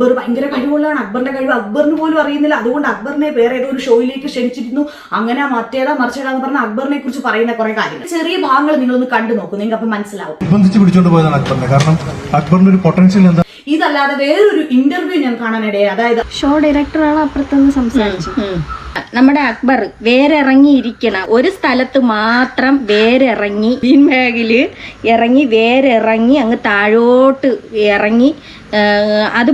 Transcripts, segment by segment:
അക്ബർ ഭയങ്കര കഴിവുള്ളതാണ്. അക്ബറിന്റെ കഴിവ് അക്ബറിന് പോലും അറിയുന്നില്ല. അതുകൊണ്ട് അക്ബറിനെ വേറെ ഏതോ ഒരു ഷോയിലേക്ക് ക്ഷണിച്ചിരുന്നു. അങ്ങനെ മറ്റേതാ മറിച്ചേടാ എന്ന് പറഞ്ഞ അക്ബറിനെ കുറിച്ച് പറയുന്ന കുറെ കാര്യങ്ങൾ. ചെറിയ ഭാഗങ്ങൾ നിങ്ങളൊന്ന് കണ്ടു നോക്കൂ. നിങ്ങൾക്ക് അപ്പൊ മനസ്സിലാവും. പിടിച്ചോണ്ട് പോയതാണ് അക്ബറിനെ. കാരണം അക്ബറിന്റെ ഒരു പൊട്ടൻഷ്യൽ എന്താ? ഇതല്ലാതെ വേറൊരു ഇന്റർവ്യൂ ഞാൻ കാണാനിടയെ അതായത് ഷോ ഡയറക്ടറാണ് അപ്പുറത്തുനിന്ന് സംസാരിച്ചത് ഉം. നമ്മുടെ അക്ബർ വേരിറങ്ങിയിരിക്കണം ഒരു സ്ഥലത്ത് മാത്രം വേരിറങ്ങി ഗ്രീൻ ബാഗിൽ ഇറങ്ങി വേരിറങ്ങി അങ്ങ് താഴോട്ട് ഇറങ്ങി അത്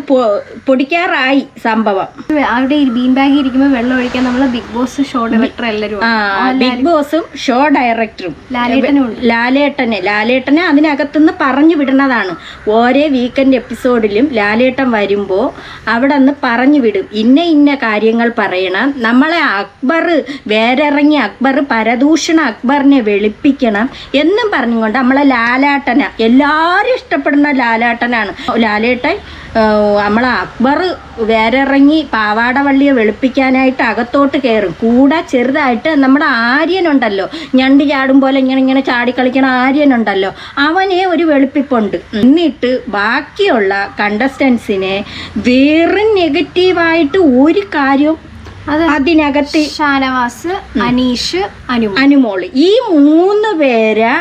പൊടിക്കാറായി സംഭവം. അവിടെ ബീൻ ബാഗ് ഇരിക്കുമ്പോൾ വെള്ളം ഒഴിക്കാൻ നമ്മൾ ബിഗ് ബോസ് ഷോ ഡയറക്ടർ എല്ലാവരും ബിഗ് ബോസും ഷോ ഡയറക്ടറും ലാലേട്ടനും ലാലേട്ടനെ. അതിനകത്തുനിന്ന് പറഞ്ഞു വിടുന്നതാണ്. ഓരോ വീക്കെൻഡ് എപ്പിസോഡിലും ലാലേട്ടൻ വരുമ്പോൾ അവിടെ നിന്ന് പറഞ്ഞു വിടും. ഇന്ന ഇന്ന കാര്യങ്ങൾ പറയണം. നമ്മളെ അക്ബർ വേരിറങ്ങി അക്ബർ പരദൂഷണ അക്ബറിനെ വെളുപ്പിക്കണം എന്നും പറഞ്ഞുകൊണ്ട് നമ്മളെ ലാലാട്ടന. എല്ലാവരും ഇഷ്ടപ്പെടുന്ന ലാലാട്ടനാണ്. ലാലേട്ടൻ ഏഹ്, നമ്മൾ അക്ബർ വേരിറങ്ങി പാവാടവള്ളിയെ വെളുപ്പിക്കാനായിട്ട് അകത്തോട്ട് കയറും. കൂടെ ചെറുതായിട്ട് നമ്മുടെ ആര്യനുണ്ടല്ലോ. ഞണ്ട് ചാടും പോലെ ഇങ്ങനെ ഇങ്ങനെ ചാടിക്കളിക്കണ ആര്യനുണ്ടല്ലോ. അവനെ ഒരു വെളുപ്പിപ്പുണ്ട്. എന്നിട്ട് ബാക്കിയുള്ള കണ്ടസ്റ്റൻസിനെ വെറും നെഗറ്റീവായിട്ട് ഒരു കാര്യവും അത് അതിനകത്ത് ഷാനവാസ് അനീഷ് അനു അനുമോൾ ഈ മൂന്ന് പേരെ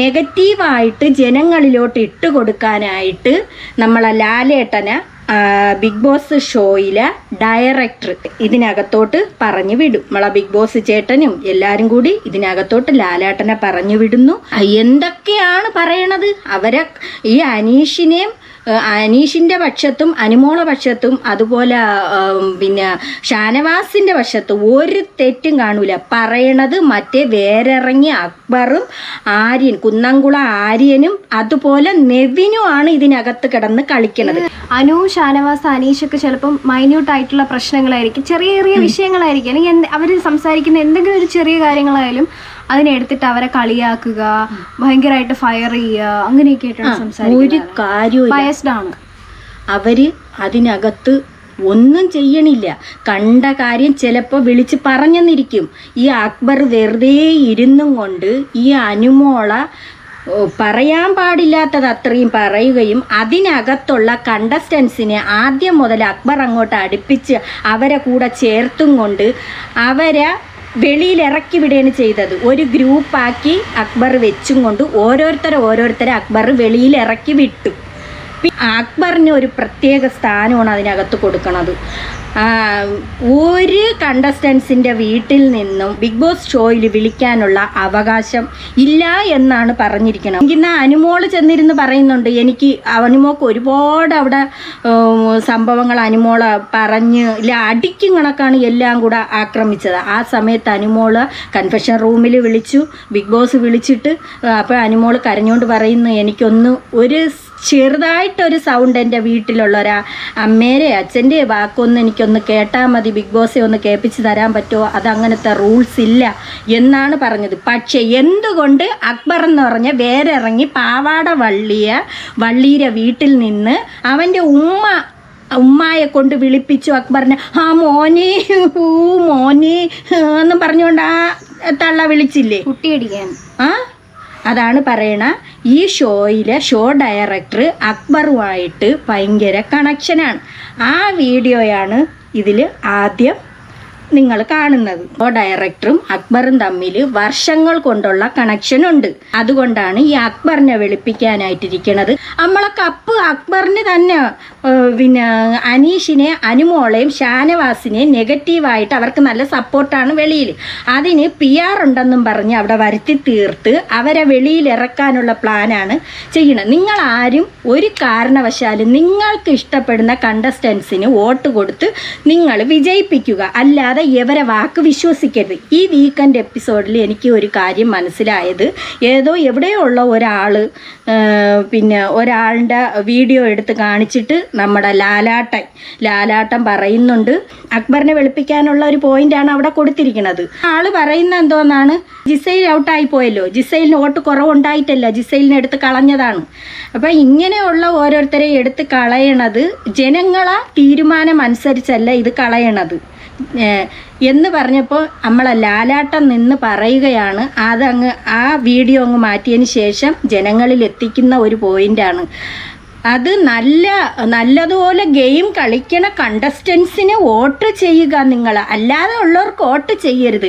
നെഗറ്റീവായിട്ട് ജനങ്ങളിലോട്ട് ഇട്ട് കൊടുക്കാനായിട്ട് നമ്മളെ ലാലേട്ടനെ ബിഗ് ബോസ് ഷോയിലെ ഡയറക്ടർ ഇതിനകത്തോട്ട് പറഞ്ഞു വിടും. നമ്മളെ ബിഗ് ബോസ് ചേട്ടനും എല്ലാവരും കൂടി ഇതിനകത്തോട്ട് ലാലേട്ടനെ പറഞ്ഞു വിടുന്നു. എന്തൊക്കെയാണ് പറയണത്? അവരെ ഈ അനീഷിനെയും ഏഹ് അനീഷിന്റെ പക്ഷത്തും അനുമോള പക്ഷത്തും അതുപോലെ പിന്നെ ഷാനവാസിന്റെ പക്ഷത്തും ഒരു തെറ്റും കാണൂല. പറയണത് മറ്റേ വേറിറങ്ങി അക്ബറും ആര്യൻ കുന്നംകുള ആര്യനും അതുപോലെ നെവിനും ആണ് ഇതിനകത്ത് കിടന്ന് കളിക്കുന്നത് അനു ഷാനവാസ് അനീഷൊക്കെ ചിലപ്പം മൈന്യൂട്ട് ആയിട്ടുള്ള പ്രശ്നങ്ങളായിരിക്കും ചെറിയ ചെറിയ വിഷയങ്ങളായിരിക്കും. അല്ലെങ്കിൽ അവർ സംസാരിക്കുന്ന എന്തെങ്കിലും ഒരു ചെറിയ കാര്യങ്ങളായാലും അതിനെ എടുത്തിട്ട് അവരെ കളിയാക്കുക ഭയങ്കരമായിട്ട് ഫയർ ചെയ്യുക അങ്ങനെയൊക്കെ ആയിട്ടാണ് ഒരു സംസാരിക്കുന്നത്. കാര്യവും ബയസ്ഡ് ആണ്. അവർ അതിനകത്ത് ഒന്നും ചെയ്യണില്ല. കണ്ട കാര്യം ചിലപ്പോൾ വിളിച്ച് പറഞ്ഞെന്നിരിക്കും. ഈ അക്ബർ വെറുതെ ഇരുന്നും കൊണ്ട് ഈ അനുമോള പറയാൻ പാടില്ലാത്തത് അത്രയും പറയുകയും അതിനകത്തുള്ള കണ്ടസ്റ്റൻസിനെ ആദ്യം മുതൽ അക്ബർ അങ്ങോട്ട് അടുപ്പിച്ച് അവരെ കൂടെ ചേർത്തും കൊണ്ട് അവരെ വെളിയിൽ ഇറക്കി വിടുകയാണ് ചെയ്തത്. ഒരു ഗ്രൂപ്പാക്കി അക്ബർ വെച്ചും കൊണ്ട് ഓരോരുത്തരെ ഓരോരുത്തരെ അക്ബർ വെളിയിൽ ഇറക്കി വിട്ടു. അക്ബറിന് ഒരു പ്രത്യേക സ്ഥാനമാണ് അതിനകത്ത് കൊടുക്കുന്നത് ഒരു കണ്ടസ്റ്റൻസിന്റെ വീട്ടിൽ നിന്നും ബിഗ് ബോസ് ഷോയിൽ വിളിക്കാനുള്ള അവകാശം ഇല്ല എന്നാണ് പറഞ്ഞിരിക്കുന്നത് ഇന്ന് അനുമോൾ ചെന്നിരുന്ന് പറയുന്നുണ്ട്. എനിക്ക് അനുമോക്ക് ഒരുപാട് അവിടെ സംഭവങ്ങൾ അനുമോൾ പറഞ്ഞ് ഇല്ല അടിക്കും കണക്കാണ് എല്ലാം കൂടെ ആക്രമിച്ചത്. ആ സമയത്ത് അനുമോൾ കൺഫെഷൻ റൂമിൽ വിളിച്ചു ബിഗ് ബോസ് വിളിച്ചിട്ട് അപ്പോൾ അനുമോൾ കരഞ്ഞുകൊണ്ട് പറയുന്നു എനിക്കൊന്ന് ഒരു ചെറുതായിട്ടൊരു സൗണ്ട് എന്റെ വീട്ടിലുള്ള ഒരു അമ്മേരെ അച്ഛന്റെ വാക്കൊന്ന് എനിക്കൊന്ന് കേട്ടാൽ മതി ബിഗ് ബോസെ ഒന്ന് കേൾപ്പിച്ച് തരാൻ പറ്റുമോ? അതങ്ങനത്തെ റൂൾസ് ഇല്ല എന്നാണ് പറഞ്ഞത്. പക്ഷേ എന്തുകൊണ്ട് അക്ബർ എന്ന് പറഞ്ഞ വേരിറങ്ങി പാവാട വള്ളിയ വള്ളീരെ വീട്ടിൽ നിന്ന് അവന്റെ ഉമ്മ ഉമ്മയെ കൊണ്ട് വിളിപ്പിച്ചു അക്ബറിനെ ആ മോനെ ഊ മോനെ എന്നും പറഞ്ഞുകൊണ്ട് ആ തള്ള വിളിച്ചില്ലേ? കുട്ടിയടിക്കാൻ. ആ? അതാണ് പറയണ ഈ ഷോയിലെ ഷോ ഡയറക്ടർ അക്ബറുമായിട്ട് ഭയങ്കര കണക്ഷനാണ് ആ വീഡിയോയാണ് ഇതിൽ ആദ്യം നിങ്ങൾ കാണുന്നത്. ഡയറക്ടറും അക്ബറും തമ്മിൽ വർഷങ്ങൾ കൊണ്ടുള്ള കണക്ഷൻ ഉണ്ട്. അതുകൊണ്ടാണ് ഈ അക്ബറിനെ വെളുപ്പിക്കാനായിട്ടിരിക്കുന്നത് നമ്മളെ കപ്പ് അക്ബറിന് തന്നെ പിന്നെ അനീഷിനെ അനുമോളെയും ഷാനവാസിനെയും നെഗറ്റീവായിട്ട് അവർക്ക് നല്ല സപ്പോർട്ടാണ് വെളിയിൽ. അതിന് പി ആർ ഉണ്ടെന്നും പറഞ്ഞ് അവിടെ വരുത്തി തീർത്ത് അവരെ വെളിയിൽ ഇറക്കാനുള്ള പ്ലാനാണ് ചെയ്യണം നിങ്ങൾ ആരും ഒരു കാരണവശാലും നിങ്ങൾക്ക് ഇഷ്ടപ്പെടുന്ന കണ്ടസ്റ്റൻസിന് വോട്ട് കൊടുത്ത് നിങ്ങൾ വിജയിപ്പിക്കുക. അല്ലാതെ ഇവരെ വാക്ക് വിശ്വസിക്കരുത്. ഈ വീക്കെൻഡ് എപ്പിസോഡിൽ എനിക്ക് ഒരു കാര്യം മനസ്സിലായത് ഏതോ എവിടെയോ ഉള്ള ഒരാൾ പിന്നെ ഒരാളുടെ വീഡിയോ എടുത്ത് കാണിച്ചിട്ട് നമ്മുടെ ലാലാട്ടൻ ലാലാട്ടൻ പറയുന്നുണ്ട് അക്ബറിനെ വെളുപ്പിക്കാനുള്ള ഒരു പോയിന്റാണ് അവിടെ കൊടുത്തിരിക്കുന്നത്. ആൾ പറയുന്ന എന്തോന്നാണ് ജിസൈൽ ഔട്ടായി പോയല്ലോ. ജിസൈലിന് വോട്ട് കുറവുണ്ടായിട്ടല്ല ജിസൈലിനെ എടുത്ത് കളഞ്ഞതാണ്. അപ്പം ഇങ്ങനെയുള്ള ഓരോരുത്തരെ എടുത്ത് കളയണത് ജനങ്ങളെ തീരുമാനം അനുസരിച്ചല്ല ഇത് കളയണത്. എന്ന് പറഞ്ഞപ്പോൾ നമ്മളെ ലാലാട്ടം നിന്ന് പറയുകയാണ്. അതങ്ങ് ആ വീഡിയോ അങ്ങ് മാറ്റിയതിന് ശേഷം ജനങ്ങളിൽ എത്തിക്കുന്ന ഒരു പോയിന്റാണ് അത് നല്ല നല്ലതുപോലെ ഗെയിം കളിക്കണ കണ്ടസ്റ്റൻസിനെ വോട്ട് ചെയ്യുക നിങ്ങൾ അല്ലാതെ ഉള്ളവർക്ക് വോട്ട് ചെയ്യരുത്.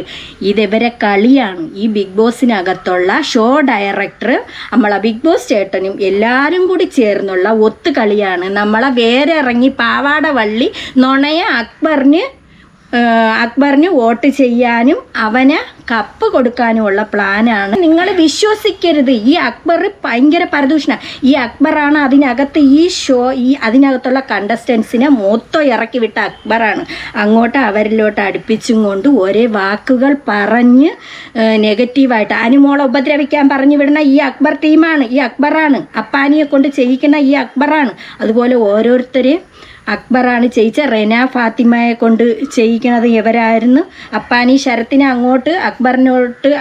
ഇതിവരെ കളിയാണ്. ഈ ബിഗ് ബോസിനകത്തുള്ള ഷോ ഡയറക്ടർ നമ്മളെ ബിഗ് ബോസ് ചേട്ടനും എല്ലാവരും കൂടി ചേർന്നുള്ള ഒത്തു കളിയാണ് നമ്മളെ വേറെ ഇറങ്ങി പാവാട വള്ളി നുണയ അക്ബറിന് അക്ബറിന് വോട്ട് ചെയ്യാനും അവന് കപ്പ് കൊടുക്കാനുമുള്ള പ്ലാനാണ്. നിങ്ങൾ വിശ്വസിക്കരുത്. ഈ അക്ബർ ഭയങ്കര പരദൂഷണ. ഈ അക്ബറാണ് അതിനകത്ത് ഈ ഷോ ഈ അതിനകത്തുള്ള കണ്ടസ്റ്റൻസിനെ മൊത്തം ഇറക്കി വിട്ട അക്ബറാണ്. അങ്ങോട്ട് അവരിലോട്ട് അടുപ്പിച്ചും കൊണ്ട് ഒരേ വാക്കുകൾ പറഞ്ഞ് നെഗറ്റീവായിട്ട് അനുമോളെ ഉപദ്രവിക്കാൻ പറഞ്ഞു വിടുന്ന ഈ അക്ബർ ടീമാണ് ഈ അക്ബറാണ്. അപ്പാനിയെ കൊണ്ട് ചെയ്യിക്കുന്ന ഈ അക്ബറാണ്. അതുപോലെ ഓരോരുത്തരെയും അക്ബറാണ് ചെയ്യിച്ച റെന ഫാത്തിമയെ കൊണ്ട് ചെയ്യിക്കണത് ഇവരായിരുന്നു. അപ്പാനി ശരത്തിനെ അങ്ങോട്ട് അക്ബറിനോട്ട്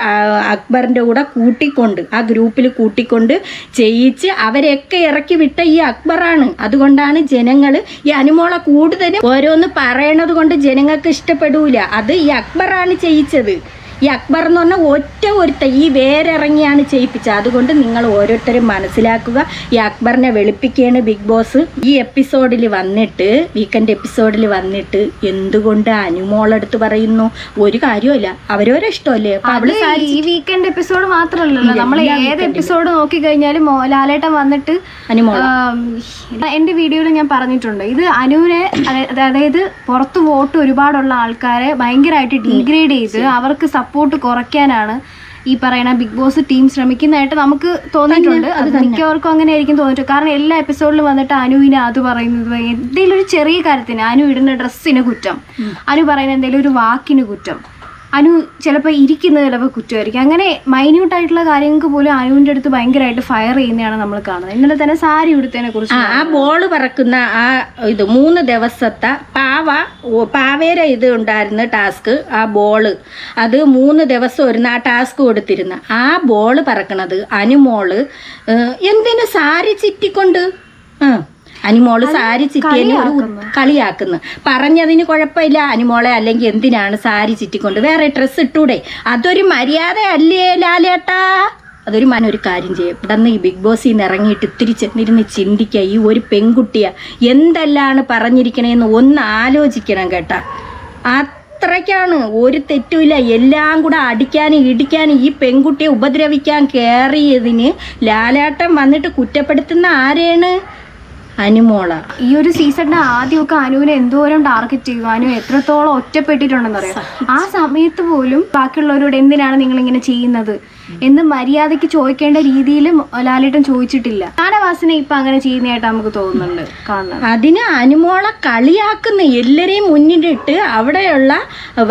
അക്ബറിന്റെ കൂടെ കൂട്ടിക്കൊണ്ട് ആ ഗ്രൂപ്പിൽ കൂട്ടിക്കൊണ്ട് ചെയ്യിച്ച് അവരെയൊക്കെ ഇറക്കി വിട്ട ഈ അക്ബറാണ്. അതുകൊണ്ടാണ് ജനങ്ങൾ ഈ അനുമോളെ കൂടുതലും ഓരോന്ന് പറയണത് കൊണ്ട് ജനങ്ങൾക്ക് ഇഷ്ടപ്പെടൂല. അത് ഈ അക്ബറാണ് ചെയ്യിച്ചത്. ഈ അക്ബർ എന്ന് പറഞ്ഞാൽ ഒറ്റ ഒരുത്ത ഈ വേരിറങ്ങിയാണ് ചെയ്യിപ്പിച്ചത്. അതുകൊണ്ട് നിങ്ങൾ ഓരോരുത്തരും മനസ്സിലാക്കുക. ഈ അക്ബറിനെ വെളുപ്പിക്കുകയാണ് ബിഗ് ബോസ് ഈ എപ്പിസോഡിൽ വന്നിട്ട് വീക്കെൻഡ് എപ്പിസോഡിൽ വന്നിട്ട് എന്തുകൊണ്ട് അനുമോളെടുത്ത് പറയുന്നു? ഒരു കാര്യമില്ല അവരോരോ ഇഷ്ടമല്ലേ? അവൾ ഈ വീക്കെൻഡ് എപ്പിസോഡ് മാത്രമല്ലല്ലോ. നമ്മൾ ഏത് എപ്പിസോഡ് നോക്കി കഴിഞ്ഞാലും മോ- ലാലേട്ടൻ വന്നിട്ട് എന്റെ വീഡിയോയിൽ ഞാൻ പറഞ്ഞിട്ടുണ്ട്. ഇത് അനുവിനെ അതായത് പുറത്ത് വോട്ട് ഒരുപാടുള്ള ആൾക്കാരെ ഭയങ്കരമായിട്ട് ഡീഗ്രേഡ് ചെയ്ത് അവർക്ക് സപ്പോർട്ട് കുറയ്ക്കാനാണ് ഈ പറയുന്ന ബിഗ് ബോസ് ടീം ശ്രമിക്കുന്നതായിട്ട് നമുക്ക് തോന്നിയിട്ടുണ്ട്. അത് മിക്കവർക്കും അങ്ങനെ ആയിരിക്കും തോന്നിയിട്ടുണ്ട് കാരണം എല്ലാ എപ്പിസോഡിലും വന്നിട്ട് അനുവിനെ അത് പറയുന്നത് എന്തെങ്കിലും ഒരു ചെറിയ കാര്യത്തിന് അനു ഇടുന്ന ഡ്രസ്സിന് കുറ്റം. അനു പറയുന്ന എന്തെങ്കിലും ഒരു വാക്കിന് കുറ്റം. അനു ചിലപ്പോൾ ഇരിക്കുന്നത് ചിലപ്പോൾ കുറ്റമായിരിക്കും. അങ്ങനെ മൈന്യൂട്ട് ആയിട്ടുള്ള കാര്യങ്ങൾക്ക് പോലും അനുവിന്റെ അടുത്ത് ഭയങ്കരമായിട്ട് ഫയർ ചെയ്യുന്നതാണ് നമ്മൾ കാണുന്നത്. ഇന്നലെ തന്നെ സാരി ഉടുത്തതിനെ കുറിച്ച് ആ ബോൾ പറക്കുന്ന ആ ഇത് മൂന്ന് ദിവസത്തെ പാവ പാവേരെ ഇത് ഉണ്ടായിരുന്ന ടാസ്ക് ആ ബോൾ അത് മൂന്ന് ദിവസം ഒരു ആ ടാസ്ക് കൊടുത്തിരുന്ന. ആ ബോൾ പറക്കണത് അനുമോൾ എന്തിനു സാരി ചിറ്റിക്കൊണ്ട്? ആ. അനുമോൾ സാരി ചിറ്റിയെ ഒരു കളിയാക്കുന്നു. പറഞ്ഞതിന് കുഴപ്പമില്ല. അനിമോളെ അല്ലെങ്കിൽ എന്തിനാണ് സാരി ചിറ്റിക്കൊണ്ട്? വേറെ ഡ്രസ്സ് ഇട്ടൂടെ. അതൊരു മര്യാദ അല്ലേ ലാലേട്ടാ? അതൊരു മനൊരു കാര്യം ചെയ്യും. ഇവിടെ നിന്ന് ഈ ബിഗ് ബോസിൽ നിന്ന് ഇറങ്ങിയിട്ട് ഇത്തിരി ചെന്നിരുന്ന് ചിന്തിക്കുക ഈ ഒരു പെൺകുട്ടിയെ എന്തെല്ലാണ് പറഞ്ഞിരിക്കണേന്ന് ഒന്ന് ആലോചിക്കണം കേട്ടാ. അത്രയ്ക്കാണ്. ഒരു തെറ്റുമില്ല. എല്ലാം കൂടെ അടിക്കാനും ഇടിക്കാനും ഈ പെൺകുട്ടിയെ ഉപദ്രവിക്കാൻ കയറിയതിന് ലാലാട്ടം വന്നിട്ട് കുറ്റപ്പെടുത്തുന്ന ആരെയാണ് അനുമോള. ഈ ഒരു സീസണിന്റെ ആദ്യമൊക്കെ അനുവിനെ എന്തോരം ടാർഗറ്റ് ചെയ്യും അനു എത്രത്തോളം ഒറ്റപ്പെട്ടിട്ടുണ്ടെന്ന് അറിയാം ആ സമയത്ത് പോലും ബാക്കിയുള്ളവരോട് എന്തിനാണ് നിങ്ങൾ ഇങ്ങനെ ചെയ്യുന്നത്? എന്ന് മര്യാദയ്ക്ക് ചോദിക്കേണ്ട രീതിയിലും ലാലേട്ടൻ ചോദിച്ചിട്ടില്ല. ജ്ഞാനവാസിനെ ഇപ്പൊ അങ്ങനെ ചെയ്യുന്നതായിട്ട് നമുക്ക് തോന്നുന്നുണ്ട് അതിന് അനുമോളെ കളിയാക്കുന്ന എല്ലാരെയും മുന്നിലിട്ട് അവിടെയുള്ള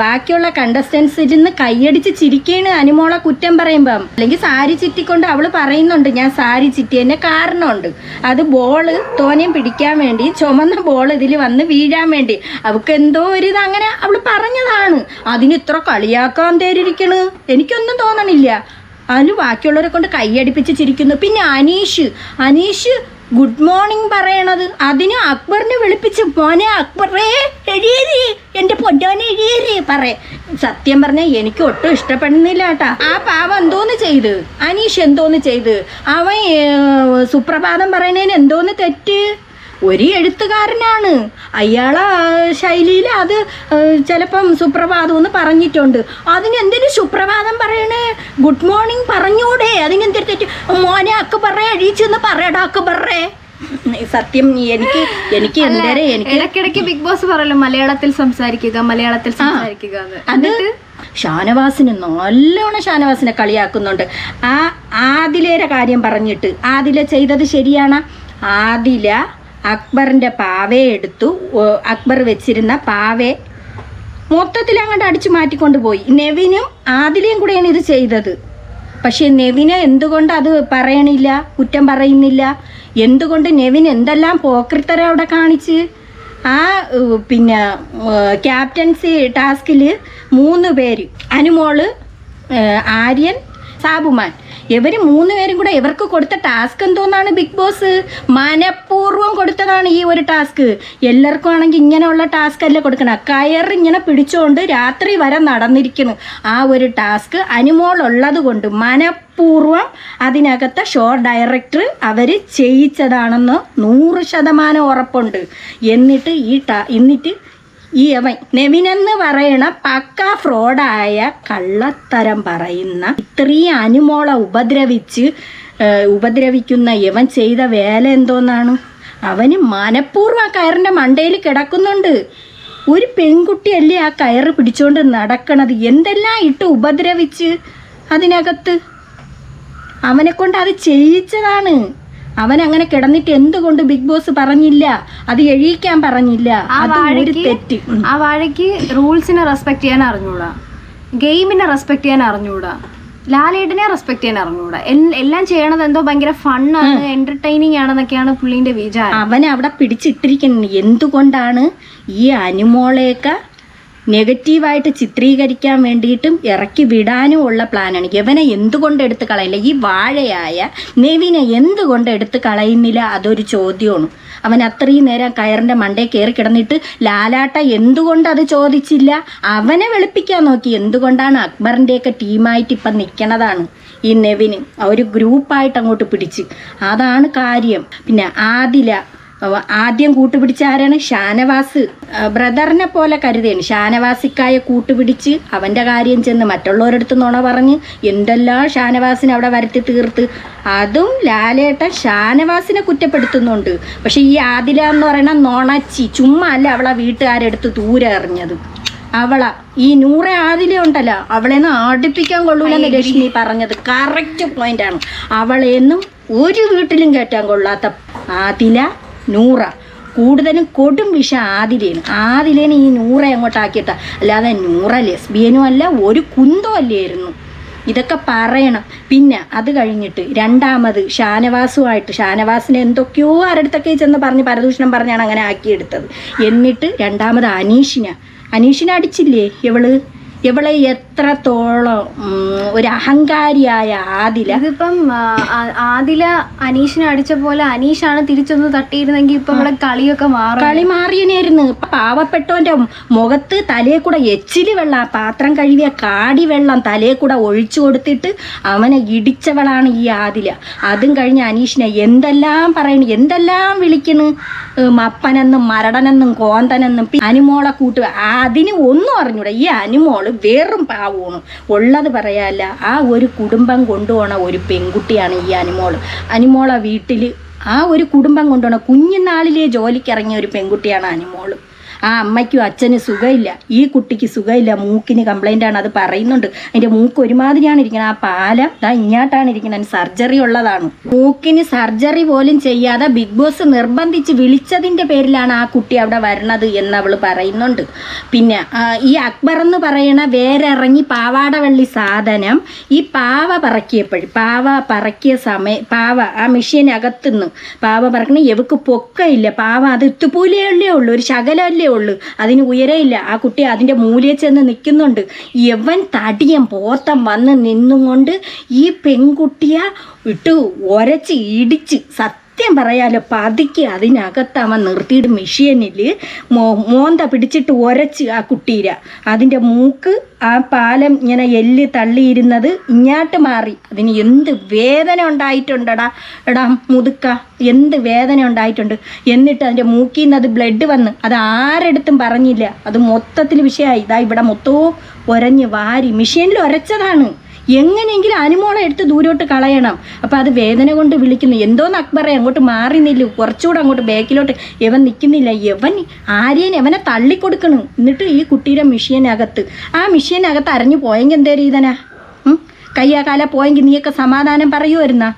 ബാക്കിയുള്ള കണ്ടസ്റ്റൻസ് ഇരുന്ന് കൈയടിച്ച് ചിരിക്കുകയാണ് അനുമോളെ കുറ്റം പറയുമ്പം. അല്ലെങ്കിൽ സാരി ചിറ്റിക്കൊണ്ട് അവൾ പറയുന്നുണ്ട് ഞാൻ സാരി ചിറ്റിയതിന്റെ കാരണമുണ്ട്. അത് ബോൾ തോനെയും പിടിക്കാൻ വേണ്ടി ചുമന്ന ബോൾ ഇതിൽ വന്ന് വീഴാൻ വേണ്ടി. അവൾക്ക് എന്തോ ഒരു ഇത് അങ്ങനെ അവൾ പറഞ്ഞതാണ്. അതിന് ഇത്ര കളിയാക്കാൻ തേരിയിരിക്കണ് എനിക്കൊന്നും തോന്നണില്ല. അതിന് ബാക്കിയുള്ളവരെ കൊണ്ട് കൈയടിപ്പിച്ച് ചിരിക്കുന്നു. പിന്നെ അനീഷ്. അനീഷ് ഗുഡ് മോർണിംഗ് പറയണത്. അതിന് അക്ബറിനെ വിളിപ്പിച്ച് മോനെ അക്ബറേ എഴുതി എന്റെ പൊന്നോനെ എഴുതി പറയ സത്യം പറഞ്ഞാൽ എനിക്ക് ഒട്ടും ഇഷ്ടപ്പെടുന്നില്ല കേട്ടാ. ആ പാവം എന്തോന്ന് ചെയ്ത്? അനീഷ് എന്തോന്ന് ചെയ്ത്? അവൻ സുപ്രഭാതം പറയണേന് എന്തോന്ന് തെറ്റ്? ഒരു എഴുത്തുകാരനാണ്. അയാളെ ശൈലിയിൽ അത് ചിലപ്പം സുപ്രഭാതം എന്ന് പറഞ്ഞിട്ടുണ്ട്. അതിന് എന്തിനു സുപ്രഭാതം പറയണേ? ഗുഡ് മോർണിംഗ് പറഞ്ഞൂടെ. അതിനെന്തൊരു തെറ്റ്? മോനെ അക്ക് പറ അഴിച്ചെന്ന് പറയടാ അക്ക് പറേ സത്യം എനിക്ക് എനിക്ക് എന്തേരെ എനിക്ക് ഇടയ്ക്കിടയ്ക്ക് ബിഗ് ബോസ് പറയല്ലോ മലയാളത്തിൽ സംസാരിക്കുക മലയാളത്തിൽ സംസാരിക്കുക എന്നിട്ട് അത് ഷാനവാസിന് നല്ലോണം ഷാനവാസിനെ കളിയാക്കുന്നുണ്ട്. ആ ആദിലയുടെ കാര്യം പറഞ്ഞിട്ട് ആദില ചെയ്തത് ശരിയാണ്. ആദില അക്ബറിന്റെ പാവയെ എടുത്തു അക്ബർ വെച്ചിരുന്ന പാവയെ മൊത്തത്തിൽ അങ്ങോട്ട് അടിച്ചു മാറ്റിക്കൊണ്ട് പോയി. നെവിനും ആദിലയും കൂടെയാണ് ഇത് ചെയ്തത്. പക്ഷെ നെവിന് എന്തുകൊണ്ട് അത് പറയണില്ല കുറ്റം പറയുന്നില്ല? എന്തുകൊണ്ട് നെവിൻ എന്തെല്ലാം പോക്രിത്തര അവിടെ കാണിച്ച്? ആ പിന്നെ ക്യാപ്റ്റൻസി ടാസ്കിൽ മൂന്ന് പേര്. അനുമോൾ ആര്യൻ സാബുമാൻ. ഇവർ മൂന്ന് പേരും കൂടെ ഇവർക്ക് കൊടുത്ത ടാസ്ക് എന്തോന്നാണ് ബിഗ് ബോസ്? മനഃപൂർവം കൊടുത്തതാണ് ഈ ഒരു ടാസ്ക്. എല്ലാവർക്കും ആണെങ്കിൽ ഇങ്ങനെയുള്ള ടാസ്ക് അല്ല കൊടുക്കണം? കയർ ഇങ്ങനെ പിടിച്ചുകൊണ്ട് രാത്രി വരെ നടന്നിരിക്കുന്നു ആ ഒരു ടാസ്ക്. അനുമോളുള്ളത് കൊണ്ട് മനഃപൂർവം അതിനകത്തെ ഷോ ഡയറക്ടർ അവർ ചെയ്യിച്ചതാണെന്ന് നൂറ് ശതമാനം ഉറപ്പുണ്ട്. എന്നിട്ട് ഈ ടാ എന്നിട്ട് ഈ അവൻ നെവിനെന്ന് പറയണ പക്ക ഫ്രോഡായ കള്ളത്തരം പറയുന്ന ഇത്രയും അനുമോളെ ഉപദ്രവിച്ച് ഉപദ്രവിക്കുന്ന ഇവൻ ചെയ്ത വേല എന്തോന്നാണ്? അവന് മനഃപൂർവം ആ കയറിന്റെ മണ്ടയിൽ കിടക്കുന്നുണ്ട്. ഒരു പെൺകുട്ടിയല്ലേ ആ കയറ് പിടിച്ചുകൊണ്ട് നടക്കണത്? എന്തെല്ലാം ഇട്ട് ഉപദ്രവിച്ച് അതിനകത്ത്? അവനെ കൊണ്ട് അത് ചെയ്യിച്ചതാണ്. അവൻ അങ്ങനെ കിടന്നിട്ട് എന്തുകൊണ്ട് ബിഗ് ബോസ് പറഞ്ഞില്ല? അത് എഴുതിക്കാൻ പറഞ്ഞില്ല. അത് ഒരു തെറ്റ്. ആ വാഴയ്ക്ക് റൂൾസിനെ റെസ്പെക്ട് ചെയ്യാൻ അറിഞ്ഞൂടാ. ഗെയിമിനെ റെസ്പെക്ട് ചെയ്യാൻ അറിഞ്ഞൂടാ. ലാലേട്ടനെ റെസ്പെക്ട് ചെയ്യാൻ അറിഞ്ഞൂടാ. എല്ലാം ചെയ്യണത് എന്തോ ഭയങ്കര ഫണ്ണാണ് എന്റർടൈനിങ് ആണെന്നൊക്കെയാണ് പുള്ളിന്റെ വിചാരം. അവൻ അവിടെ പിടിച്ചിട്ടിരിക്കുന്നത്. എന്തുകൊണ്ടാണ് ഈ അനുമോളെയൊക്കെ നെഗറ്റീവായിട്ട് ചിത്രീകരിക്കാൻ വേണ്ടിയിട്ടും ഇറക്കി വിടാനും ഉള്ള പ്ലാനാണ് യവനെ എന്തുകൊണ്ട് എടുത്ത് കളയില്ല? ഈ വാഴയായ നെവിനെ എന്തുകൊണ്ട് എടുത്ത് കളയുന്നില്ല? അതൊരു ചോദ്യമാണ്. അവൻ അത്രയും നേരം കയറിന്റെ മണ്ടേ കയറി കിടന്നിട്ട് ലാലാട്ട എന്തുകൊണ്ട് അത് ചോദിച്ചില്ല? അവനെ വെളുപ്പിക്കാൻ നോക്കി. എന്തുകൊണ്ടാണ് അക്ബറിന്റെയൊക്കെ ടീമായിട്ട് ഇപ്പം നിൽക്കണതാണ് ഈ നെവിന്? ഒരു ഗ്രൂപ്പായിട്ട് അങ്ങോട്ട് പിടിച്ച്. അതാണ് കാര്യം. പിന്നെ ആദില ആദ്യം കൂട്ടുപിടിച്ച ആരാണ്? ഷാനവാസ്. ബ്രദറിനെ പോലെ കരുതിയാണ്. ഷാനവാസിക്കായ കൂട്ടുപിടിച്ച് അവന്റെ കാര്യം ചെന്ന് മറ്റുള്ളവരടുത്ത് നുണ പറഞ്ഞ് എന്തെല്ലാം ഷാനവാസിനെ അവിടെ വരുത്തി തീർത്ത്. അതും ലാലേട്ട ഷാനവാസിനെ കുറ്റപ്പെടുത്തുന്നുണ്ട്. പക്ഷെ ഈ ആദില എന്ന് പറയുന്ന നുണച്ചി ചുമ്മാ അല്ല അവളെ വീട്ടുകാരെടുത്ത് ദൂരെ എറിഞ്ഞത്. അവള ഈ നൂറെ ആദില ഉണ്ടല്ലോ അവളെന്ന് ആടിപ്പിക്കാൻ കൊള്ളൂലെന്ന് രശ്മി പറഞ്ഞത് കറക്റ്റ് പോയിന്റ് ആണ്. അവളെന്നും ഒരു വീട്ടിലും കേറ്റാൻ കൊള്ളാത്ത ആദില നൂറ. കൂടുതലും കൊടും വിഷ ആദിലേന് ആദിലേന് ഈ നൂറ അങ്ങോട്ടാക്കിയിട്ട. അല്ലാതെ നൂറ ലെസ്ബിയനും അല്ല ഒരു കുന്തോ അല്ലായിരുന്നു. ഇതൊക്കെ പറയണം. പിന്നെ അത് കഴിഞ്ഞിട്ട് രണ്ടാമത് ഷാനവാസുമായിട്ട് ഷാനവാസിനെ എന്തൊക്കെയോ ആരടുത്തൊക്കെ ചെന്ന് പറഞ്ഞ് പരദൂഷണം പറഞ്ഞാണ് അങ്ങനെ ആക്കിയെടുത്തത്. എന്നിട്ട് രണ്ടാമത് അനീഷിന. അനീഷിനെ അടിച്ചില്ലേ ഇവൾ? ഇവളെ എത്രത്തോളം ഒരു അഹങ്കാരിയായ ആദില. ഇതിപ്പം ആദില അനീഷിനെ അടിച്ച പോലെ അനീഷാണ് തിരിച്ചൊന്ന് തട്ടിയിരുന്നെങ്കിൽ ഇപ്പൊ ഇവിടെ കളിയൊക്കെ മാറും. കളി മാറിയനായിരുന്നു. പാവപ്പെട്ടവന്റെ മുഖത്ത് തലയെ കൂടെ എച്ചിൽ വെള്ളം പാത്രം കഴുകിയ കാടി വെള്ളം തലയെ കൂടെ ഒഴിച്ചു കൊടുത്തിട്ട് അവനെ ഇടിച്ചവളാണ് ഈ ആദില. അതും കഴിഞ്ഞ് അനീഷിനെ എന്തെല്ലാം പറയണു എന്തെല്ലാം വിളിക്കണ്? ഉം, അപ്പനെന്നും മരടനെന്നും കോന്തനെന്നും അനുമോളെ കൂട്ട് അതിന് ഒന്നും അറിഞ്ഞൂടാ. ഈ അനുമോൾ വെറും പാവമാണ് ഉള്ളത് പറയാല്ല. ആ ഒരു കുടുംബം കൊണ്ടുപോണ ഒരു പെൺകുട്ടിയാണ് ഈ അനുമോൾ. അനുമോളെ വീട്ടിൽ ആ ഒരു കുടുംബം കൊണ്ടുപോണ കുഞ്ഞുനാളിലെ ജോലിക്കിറങ്ങിയ ഒരു പെൺകുട്ടിയാണ് അനുമോൾ. ആ അമ്മയ്ക്കും അച്ഛന് സുഖമില്ല. ഈ കുട്ടിക്ക് സുഖമില്ല. മൂക്കിന് കംപ്ലൈന്റ് ആണ് അത് പറയുന്നുണ്ട്. അതിന്റെ മൂക്ക് ഒരുമാതിരിയാണ് ഇരിക്കുന്നത് ആ പാലം ദാ ഇങ്ങോട്ടാണ് ഇരിക്കുന്നത് സർജറി ഉള്ളതാണ്. മൂക്കിന് സർജറി പോലും ചെയ്യാതെ ബിഗ് ബോസ് നിർബന്ധിച്ച് വിളിച്ചതിന്റെ പേരിലാണ് ആ കുട്ടി അവിടെ വരണത് എന്ന് അവൾ പറയുന്നുണ്ട്. പിന്നെ ഈ അക്ബർ എന്ന് പറയണ വേരിറങ്ങി പാവാട വെള്ളി സാധനം ഈ പാവ പറക്കിയപ്പോഴും പാവ പറക്കിയ സമയ പാവ ആ മെഷീനകത്തുനിന്ന് പാവ പറക്കണ എവക്ക് പൊക്കയില്ല പാവ അത് ഇത്തുപൂലയല്ലേ ഉള്ളൂ. ഒരു ശകലമല്ലേ ഉള്ളൂ. അതിന് ഉയരയില്ല ആ കുട്ടി അതിന്റെ മൂലയിൽ ചെന്ന് നിൽക്കുന്നുണ്ട്. യവൻ തടിയം പോത്തം വന്ന് നിന്നുകൊണ്ട് ഈ പെൺകുട്ടിയെ ഇട്ട് ഒരച്ച് ഇടിച്ച് സത്യം പറയാലോ പതുക്കി അതിനകത്ത് നിർത്തിയിട്ട് മെഷീനിൽ മോ മോന്ത പിടിച്ചിട്ട് ഒരച്ച് ആ കുട്ടീര. അതിന്റെ മൂക്ക് ആ പാലം ഇങ്ങനെ എല്ല് തള്ളിയിരുന്നത് ഇങ്ങാട്ട് മാറി. അതിന് എന്ത് വേദന ഉണ്ടായിട്ടുണ്ടടാ. എടാ മുതുക്ക എന്ത് വേദന ഉണ്ടായിട്ടുണ്ട്. എന്നിട്ട് അതിന്റെ മൂക്കിൽ നിന്ന് അത് ബ്ലഡ് വന്ന്. അത് ആരെടുത്തും പറഞ്ഞില്ല. അത് മൊത്തത്തിൽ വിഷയമായി ഇതാ ഇവിടെ മൊത്തവും ഒരഞ്ഞ് വാരി മെഷീനിൽ ഒരച്ചതാണ്. എങ്ങനെയെങ്കിലും അനുമോളെ എടുത്ത് ദൂരോട്ട് കളയണം. അപ്പം അത് വേദന കൊണ്ട് വിളിക്കുന്നു. എന്തോന്ന് അക്ബറെ അങ്ങോട്ട് മാറി നില്ലു. കുറച്ചുകൂടെ അങ്ങോട്ട് ബാക്കിലോട്ട്. ഇവൻ നിൽക്കുന്നില്ല ഇവൻ ആര്യൻ ഇവനെ തള്ളിക്കൊടുക്കണു. എന്നിട്ട് ഈ കുട്ടിയുടെ മിഷീനകത്ത്. ആ മിഷീനകത്ത് അരഞ്ഞു പോയെങ്കിൽ എന്തേ രീതിനാ കയ്യാകാല പോയെങ്കിൽ നീയൊക്കെ സമാധാനം പറയുമായിരുന്നാ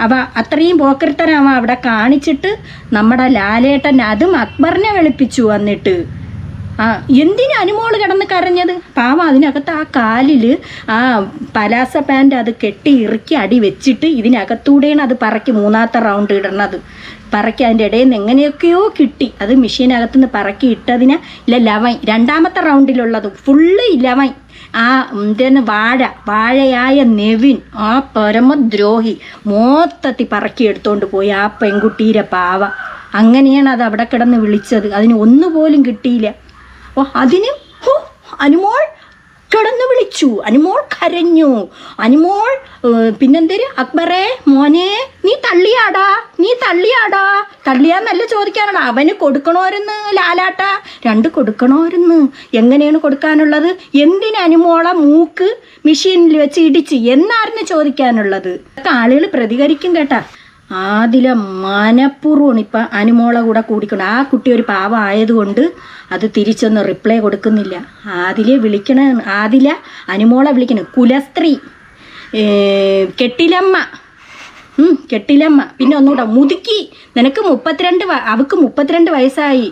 അവ അത്രയും പോക്കരുത്തരാവ അവിടെ കാണിച്ചിട്ട് നമ്മുടെ ലാലേട്ടൻ അതും അക്ബറിനെ വെളുപ്പിച്ചു വന്നിട്ട്. ആ എന്തിനു അനുമോൾ കിടന്ന് കരഞ്ഞത്? പാവം അതിനകത്ത് ആ കാലിൽ ആ പലാസ പാന്റ് അത് കെട്ടി ഇറുക്കി അടി വെച്ചിട്ട് ഇതിനകത്തൂടെയാണ് അത് പറക്കി മൂന്നാമത്തെ റൗണ്ട് ഇടണത്. പറക്കി അതിന്റെ ഇടയിൽ നിന്ന് എങ്ങനെയൊക്കെയോ കിട്ടി. അത് മെഷീനകത്തു നിന്ന് പറക്കി ഇട്ടതിന് ഇല്ല ലവൻ രണ്ടാമത്തെ റൗണ്ടിലുള്ളത് ഫുള്ള് ഇലവൻ ആ എന്തേന്ന് വാഴ. വാഴയായ നെവിൻ ആ പരമദ്രോഹി മൊത്തത്തിൽ പറക്കി എടുത്തുകൊണ്ട് പോയി ആ പെൺകുട്ടീരെ പാവ. അങ്ങനെയാണ് അത് അവിടെ കിടന്ന് വിളിച്ചത്. അതിന് ഒന്നുപോലും കിട്ടിയില്ല. ഓ അതിന് അനുമോൾ കിടന്നു വിളിച്ചു. അനുമോൾ കരഞ്ഞു. അനുമോൾ പിന്നെന്തര്? അക്ബറേ മോനെ നീ തള്ളിയാടാ നീ തള്ളിയാടാ. തള്ളിയാന്നല്ല ചോദിക്കാനാണ്. അവന് കൊടുക്കണോരെന്ന് ലാലാട്ട? രണ്ട് കൊടുക്കണോരെന്ന്. എങ്ങനെയാണ് കൊടുക്കാനുള്ളത്? എന്തിന് അനുമോള മൂക്ക് മെഷീനിൽ വെച്ച് ഇടിച്ച്? എന്നായിരുന്നു ചോദിക്കാനുള്ളത്? ആളുകൾ പ്രതികരിക്കും കേട്ടാ. ആദില മനഃപൂർവമാണ് ഇപ്പം അനുമോളെ കൂടെ കൂടിക്കൊണ്ട്. ആ കുട്ടി ഒരു പാവം ആയതുകൊണ്ട് അത് തിരിച്ചൊന്നും റിപ്ലൈ കൊടുക്കുന്നില്ല. ആദിലെ വിളിക്കണ ആദില അനുമോളെ വിളിക്കണേ കുലസ്ത്രീ കെട്ടിലമ്മ കെട്ടിലമ്മ. പിന്നെ ഒന്നുകൂടെ മുതുക്കി. നിനക്ക് മുപ്പത്തിരണ്ട് അവക്ക് മുപ്പത്തിരണ്ട് വയസ്സായി.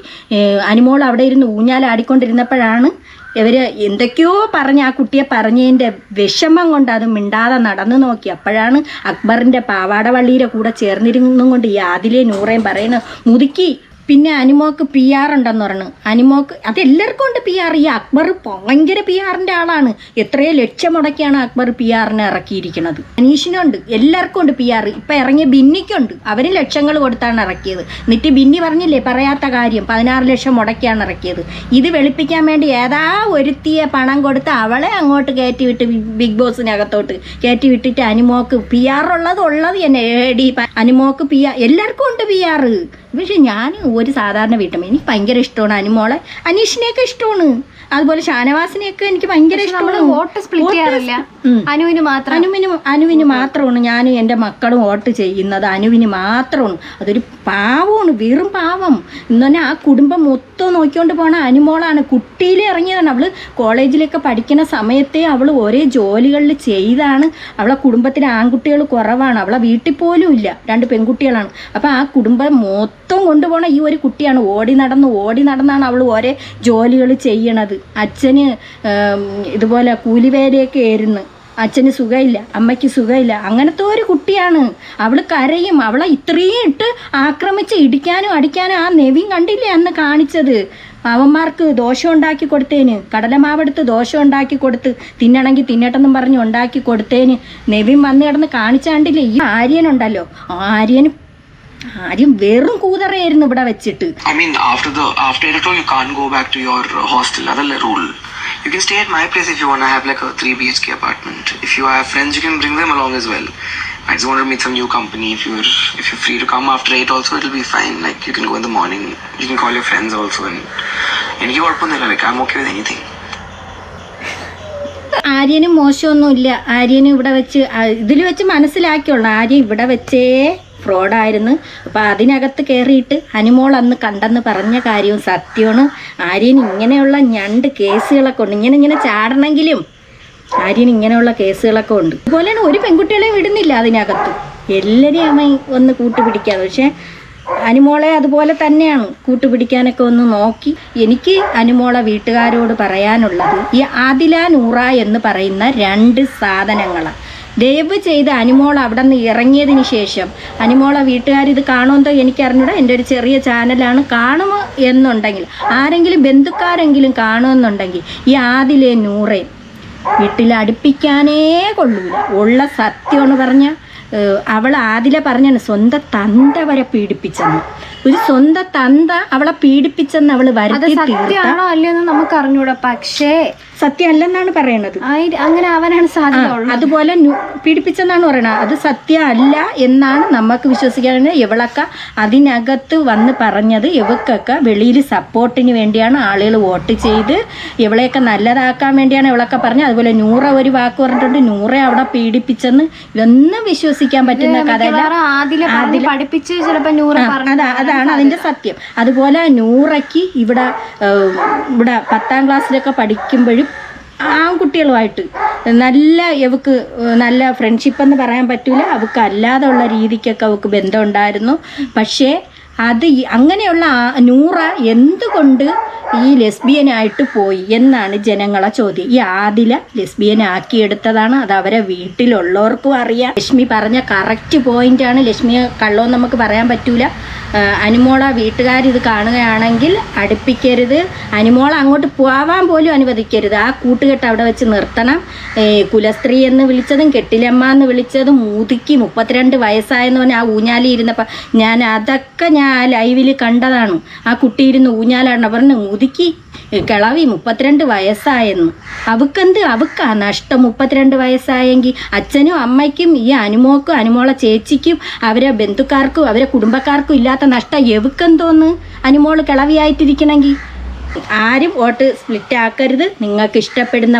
അനുമോൾ അവിടെ ഇരുന്ന് ഊഞ്ഞാലാടിക്കൊണ്ടിരുന്നപ്പോഴാണ് ഇവർ എന്തൊക്കെയോ പറഞ്ഞ് ആ കുട്ടിയെ പറഞ്ഞതിന്റെ വിഷമം കൊണ്ട് അത് മിണ്ടാതെ നടന്നു നോക്കി. അപ്പോഴാണ് അക്ബറിന്റെ പാവാടവള്ളിയുടെ കൂടെ ചേർന്നിരുന്നും കൊണ്ട് ഈ ആദിലെ നൂറേം പറയുന്നത് മുതുക്കി പിന്നെ അനുമോക്ക് പി ആർ ഉണ്ടെന്ന് പറഞ്ഞു. അനുമോക്ക് അത് എല്ലാവർക്കും ഉണ്ട് പി ആർ ഈ അക്ബർ ഭയങ്കര പി ആറിന്റെ ആളാണ്. എത്രയോ ലക്ഷം മുടക്കിയാണ് അക്ബർ പി ആറിനെ ഇറക്കിയിരിക്കുന്നത്. അനീഷിനുണ്ട്. എല്ലാവർക്കും ഉണ്ട് പി ആർ ഇപ്പം ഇറങ്ങിയ ബിന്നിക്കുണ്ട്. അവർ ലക്ഷങ്ങൾ കൊടുത്താണ് ഇറക്കിയത്. എന്നിട്ട് ബിന്നി പറഞ്ഞില്ലേ പറയാത്ത കാര്യം പതിനാറ് ലക്ഷം മുടക്കിയാണ് ഇറക്കിയത്. ഇത് വെളുപ്പിക്കാൻ വേണ്ടി ഏതാ ഒരുത്തിയ പണം കൊടുത്ത് അവളെ അങ്ങോട്ട് കയറ്റി വിട്ട് ബിഗ് ബോസിനകത്തോട്ട് കയറ്റി വിട്ടിട്ട് അനുമോക്ക് പി ആർ ഉള്ളത് ഉള്ളത് തന്നെ. ഏടി അനിമോക്ക് പി ആർ എല്ലാവർക്കും ഉണ്ട് പി ആർ പക്ഷെ ഞാൻ ഒരു സാധാരണ വീട്ടമ്മ. എനിക്ക് ഭയങ്കര ഇഷ്ടമാണ് അനുമോളെ അനീഷിനെയൊക്കെ ഇഷ്ടമാണ്. അതുപോലെ ഷാനവാസിനെയൊക്കെ എനിക്ക് ഭയങ്കര ഇഷ്ടമാണ്. വോട്ട് സ്പ്ലിറ്റ് ചെയ്യാറില്ല. അനുവിന് മാത്രം. അനുവിന് അനുവിന് മാത്രമാണ് ഞാൻ എന്റെ മക്കളും വോട്ട് ചെയ്യുന്നത്. അനുവിന് മാത്രമാണ്. അതൊരു പാവമാണ് വെറും പാവം. എന്ന് പറഞ്ഞാൽ ആ കുടുംബം മൊത്തം നോക്കിക്കൊണ്ട് പോണ അനുമോളാണ് കുട്ടിയിൽ ഇറങ്ങിയതാണ്. അവൾ കോളേജിലൊക്കെ പഠിക്കുന്ന സമയത്തെ അവൾ ഒരേ ജോലികളിൽ ചെയ്താണ്. അവളെ കുടുംബത്തിലെ ആൺകുട്ടികൾ കുറവാണ്. അവളെ വീട്ടിൽ പോലും ഇല്ല. രണ്ട് പെൺകുട്ടികളാണ്. അപ്പോൾ ആ കുടുംബം മൊത്തം കൊണ്ടുപോണ ഈ ഒരു കുട്ടിയാണ്. ഓടി നടന്ന് ഓടി നടന്നാണ് അവൾ ഓരോ ജോലികൾ ചെയ്യണത്. അച്ഛന് ഇതുപോലെ കൂലിവേലയൊക്കെ ആയിരുന്നു. അച്ഛന് സുഖമില്ല അമ്മയ്ക്ക് സുഖമില്ല അങ്ങനത്തെ ഒരു കുട്ടിയാണ്. അവൾ കരയും. അവളെ ഇത്രയും ഇട്ട് ആക്രമിച്ച് ഇടിക്കാനും അടിക്കാനും ആ നെവിൻ കണ്ടില്ലേ അന്ന് കാണിച്ചത്? അവന്മാർക്ക് ദോഷം ഉണ്ടാക്കി കൊടുത്തേന്. കടലമാവെടുത്ത് ദോഷം ഉണ്ടാക്കി കൊടുത്ത് തിന്നണമെങ്കിൽ തിന്നട്ടെന്നും പറഞ്ഞ് ഉണ്ടാക്കി കൊടുത്തേന്. നെവിൻ വന്ന് കിടന്ന് കാണിച്ചാണ്ടില്ലേ ഈ ആര്യനുണ്ടല്ലോ. ആര്യന് ആദ്യം വെറും കൂതറയായിരുന്നു ഇവിടെ വെച്ചിട്ട്. I mean after the after it you can go back to your hostel അതല്ല rule you can stay at my place if you want I have like a 3 B H K apartment if you have friends you can bring them along as well I just want to meet some new company if you are if you free to come after 8 also it will be fine like you can go in the morning you can call your friends also and എനിക്ക് കുഴപ്പമൊന്നുമില്ല like I am okay with anything ആര്യനും മോശമൊന്നുമില്ല. ആര്യനും ഇവിടെ വെച്ച് ഇതിൽ വെച്ച് മനസ്സിലാക്കിയുള്ളൂ ആര്യം ഇവിടെ വെച്ചേ ഫ്രോഡായിരുന്നു അപ്പോൾ അതിനകത്ത് കയറിയിട്ട് അനുമോൾ അന്ന് കണ്ടെന്ന് പറഞ്ഞ കാര്യവും സത്യമാണ്. ആര്യൻ ഇങ്ങനെയുള്ള ഞണ്ട് കേസുകളൊക്കെ ഉണ്ട്. ഇങ്ങനെ ഇങ്ങനെ ചാടണമെങ്കിലും ആര്യൻ ഇങ്ങനെയുള്ള കേസുകളൊക്കെ ഉണ്ട്. അതുപോലെയാണ് ഒരു പെൺകുട്ടികളെയും വിടുന്നില്ല അതിനകത്ത്. എല്ലാവരെയും അമ്മ ഒന്ന് കൂട്ടുപിടിക്കാതെ പക്ഷേ അനുമോളെ അതുപോലെ തന്നെയാണ് കൂട്ടുപിടിക്കാനൊക്കെ ഒന്ന് നോക്കി. എനിക്ക് അനുമോളെ വീട്ടുകാരോട് പറയാനുള്ളത് ഈ ആദില നൂറ എന്ന് പറയുന്ന രണ്ട് സാധനങ്ങളാണ് ദയവ് ചെയ്ത് അനുമോൾ അവിടെ നിന്ന് ഇറങ്ങിയതിന് ശേഷം അനുമോളെ വീട്ടുകാർ ഇത് കാണുമെന്നോ എനിക്കറിഞ്ഞൂടാ എന്റെ ഒരു ചെറിയ ചാനലാണ് കാണുമോ എന്നുണ്ടെങ്കിൽ ആരെങ്കിലും ബന്ധുക്കാരെങ്കിലും കാണുമെന്നുണ്ടെങ്കിൽ ഈ ആദിലെ നൂറെ വീട്ടിൽ അടുപ്പിക്കാനേ കൊള്ളൂല. ഉള്ള സത്യമെന്ന് പറഞ്ഞ അവൾ ആദിലെ പറഞ്ഞാണ് സ്വന്തം തന്ത വരെ പീഡിപ്പിച്ചെന്ന്. ഒരു സ്വന്തം തന്ത അവളെ പീഡിപ്പിച്ചെന്ന് അവൾ വരുത്തി സത്യമാണോ അല്ലയോ നമുക്ക് അറിഞ്ഞൂടാ. പക്ഷേ സത്യമല്ലെന്നാണ് പറയണത്. അങ്ങനെ അവനാണ് സാധ്യത അതുപോലെ പീഡിപ്പിച്ചെന്നാണ് പറയണത്. അത് സത്യമല്ല എന്നാണ് നമുക്ക് വിശ്വസിക്കാൻ ഇവളൊക്കെ അതിനകത്ത് വന്ന് പറഞ്ഞത് ഇവക്കൊക്കെ വെളിയിൽ സപ്പോർട്ടിന് വേണ്ടിയാണ് ആളുകൾ വോട്ട് ചെയ്ത് ഇവളെയൊക്കെ നല്ലതാക്കാൻ വേണ്ടിയാണ് ഇവളൊക്കെ പറഞ്ഞത്. അതുപോലെ നൂറ ഒരു വാക്ക് പറഞ്ഞിട്ടുണ്ട്. നൂറെ അവിടെ പീഡിപ്പിച്ചെന്ന് ഇതൊന്നും വിശ്വസിക്കാൻ പറ്റുന്ന കഥ പഠിപ്പിച്ച് ചിലപ്പോ നൂറ് ആ, പറഞ്ഞു അതാ അതാണ് അതിന്റെ സത്യം. അതുപോലെ നൂറയ്ക്ക് ഇവിടെ ഇവിടെ പത്താം ക്ലാസ്സിലൊക്കെ പഠിക്കുമ്പോഴും ആൺകുട്ടികളുമായിട്ട് നല്ല ഇവക്ക് നല്ല ഫ്രണ്ട്ഷിപ്പ് എന്ന് പറയാൻ പറ്റില്ല അവക്ക് അല്ലാതെ ഉള്ള രീതിക്കൊക്കെ അവക്ക് ബന്ധമുണ്ടായിരുന്നു. പക്ഷേ അത് അങ്ങനെയുള്ള നൂറ എന്തുകൊണ്ട് ഈ ലെസ്ബിയനായിട്ട് പോയി എന്നാണ് ജനങ്ങളെ ചോദ്യം. ഈ ആദില ലെസ്ബിയൻ ആക്കിയെടുത്തതാണ് അത് അവരെ വീട്ടിലുള്ളവർക്കും അറിയാം. ലക്ഷ്മി പറഞ്ഞ കറക്റ്റ് പോയിന്റാണ് ലക്ഷ്മി കള്ളോന്ന് നമുക്ക് പറയാൻ പറ്റൂല. അനുമോള വീട്ടുകാർ ഇത് കാണുകയാണെങ്കിൽ അടുപ്പിക്കരുത്. അനുമോള അങ്ങോട്ട് പോവാൻ പോലും അനുവദിക്കരുത്. ആ കൂട്ടുകെട്ട് അവിടെ വെച്ച് നിർത്തണം. കുലസ്ത്രീ എന്ന് വിളിച്ചതും കെട്ടിലമ്മ എന്ന് വിളിച്ചതും മൂതിക്ക് മുപ്പത്തിരണ്ട് വയസ്സായെന്ന് പറഞ്ഞാൽ ആ ഊഞ്ഞാലി ഇരുന്നപ്പോൾ ഞാൻ അതൊക്കെ ഞാൻ ആ ലൈവിൽ കണ്ടതാണ്. ആ കുട്ടി ഇരുന്ന് ഊഞ്ഞാലാണ് പറഞ്ഞു മുതുക്കി കിളവി മുപ്പത്തിരണ്ട് വയസ്സായെന്ന്. അവക്കെന്ത്? അവക്കാ നഷ്ടം മുപ്പത്തിരണ്ട് വയസ്സായെങ്കിൽ അച്ഛനും അമ്മയ്ക്കും ഈ അനുമോക്കും അനുമോളെ ചേച്ചിക്കും അവരെ ബന്ധുക്കാർക്കും അവരെ കുടുംബക്കാർക്കും ഇല്ലാത്ത നഷ്ടം എവക്കെന്തോന്ന്? അനുമോൾ കിളവിയായിട്ടിരിക്കണമെങ്കിൽ ആരും വോട്ട് സ്പ്ലിറ്റ് ആക്കരുത്. നിങ്ങൾക്ക് ഇഷ്ടപ്പെടുന്ന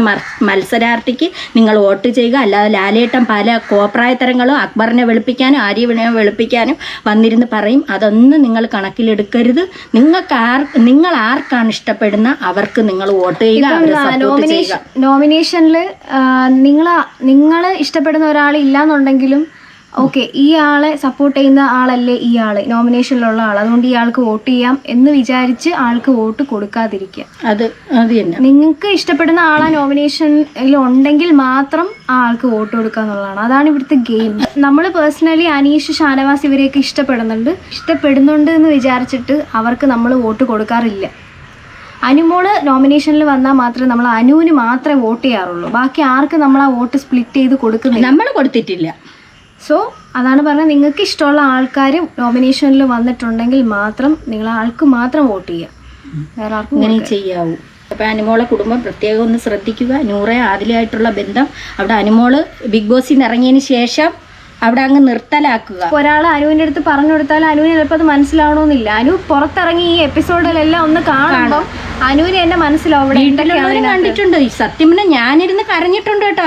മത്സരാർത്ഥിക്ക് നിങ്ങൾ വോട്ട് ചെയ്യുക. അല്ലാതെ ലാലേട്ടൻ പല കോപ്രായത്തരങ്ങളും അക്ബറിനെ വെളുപ്പിക്കാനും ആര്യവിനെ വെളുപ്പിക്കാനും വന്നിരുന്ന് പറയും. അതൊന്നും നിങ്ങൾ കണക്കിലെടുക്കരുത്. നിങ്ങൾക്ക് ആർ നിങ്ങൾ ആർക്കാണ് ഇഷ്ടപ്പെടുന്ന അവർക്ക് നിങ്ങൾ വോട്ട് ചെയ്യുക നോമിനേഷനിൽ നിങ്ങൾ നിങ്ങൾ ഇഷ്ടപ്പെടുന്ന ഒരാൾ ഇല്ലാന്നുണ്ടെങ്കിലും ഓക്കെ ഈ ആളെ സപ്പോർട്ട് ചെയ്യുന്ന ആളല്ലേ ഈ ആൾ? നോമിനേഷനിലുള്ള ആൾ അതുകൊണ്ട് ഇയാൾക്ക് ആൾക്ക് വോട്ട് ചെയ്യാം എന്ന് വിചാരിച്ച് ആൾക്ക് വോട്ട് കൊടുക്കാതിരിക്കുക. അത് അത് തന്നെ. നിങ്ങൾക്ക് ഇഷ്ടപ്പെടുന്ന ആളെ നോമിനേഷനിൽ ഉണ്ടെങ്കിൽ മാത്രം ആ ആൾക്ക് വോട്ട് കൊടുക്കുക എന്നുള്ളതാണ്. അതാണ് ഇവിടുത്തെ ഗെയിം നമ്മൾ പേഴ്സണലി അനീഷ് ഷാനവാസ് ഇവരെയൊക്കെ ഇഷ്ടപ്പെടുന്നുണ്ട്. ഇഷ്ടപ്പെടുന്നുണ്ട് എന്ന് വിചാരിച്ചിട്ട് അവർക്ക് നമ്മൾ വോട്ട് കൊടുക്കാറില്ല. അനുമോൾ നോമിനേഷനിൽ വന്നാൽ മാത്രമേ നമ്മൾ അനുവിന് മാത്രമേ വോട്ട് ചെയ്യാറുള്ളൂ. ബാക്കി ആർക്ക് നമ്മൾ ആ വോട്ട് സ്പ്ലിറ്റ് ചെയ്ത് കൊടുക്കുന്നില്ല? നമ്മൾ കൊടുത്തിട്ടില്ല. സോ അതാണ് പറഞ്ഞത്. നിങ്ങൾക്ക് ഇഷ്ടമുള്ള ആൾക്കാർ നോമിനേഷനിൽ വന്നിട്ടുണ്ടെങ്കിൽ മാത്രം നിങ്ങൾ ആൾക്ക് മാത്രം വോട്ട് ചെയ്യുക. വേറെ ആർക്കും ഇങ്ങനെ ചെയ്യാവൂ. അപ്പോൾ അനുമോളെ കുടുംബം പ്രത്യേകം ഒന്ന് ശ്രദ്ധിക്കുക. നൂറെ ആദിലായിട്ടുള്ള ബന്ധം അവിടെ അനുമോൾ ബിഗ് ബോസിൽ നിന്ന് ഇറങ്ങിയതിന് ശേഷം അവിടെ അങ്ങ് നിർത്തലാക്കുക. ഒരാൾ അനുവിന്റെ അടുത്ത് പറഞ്ഞു കൊടുത്താൽ അനുവിന് ചിലപ്പോൾ അത് മനസ്സിലാവണമെന്നില്ല. അനു പുറത്തിറങ്ങി ഈ എപ്പിസോഡിലെല്ലാം ഒന്ന് കാണുമ്പോൾ അനുവിന് എന്നെ മനസ്സിലാവും. കണ്ടിട്ടുണ്ട്. സത്യം പിന്നെ ഞാനിരുന്ന് കരഞ്ഞിട്ടുണ്ട് കേട്ടോ.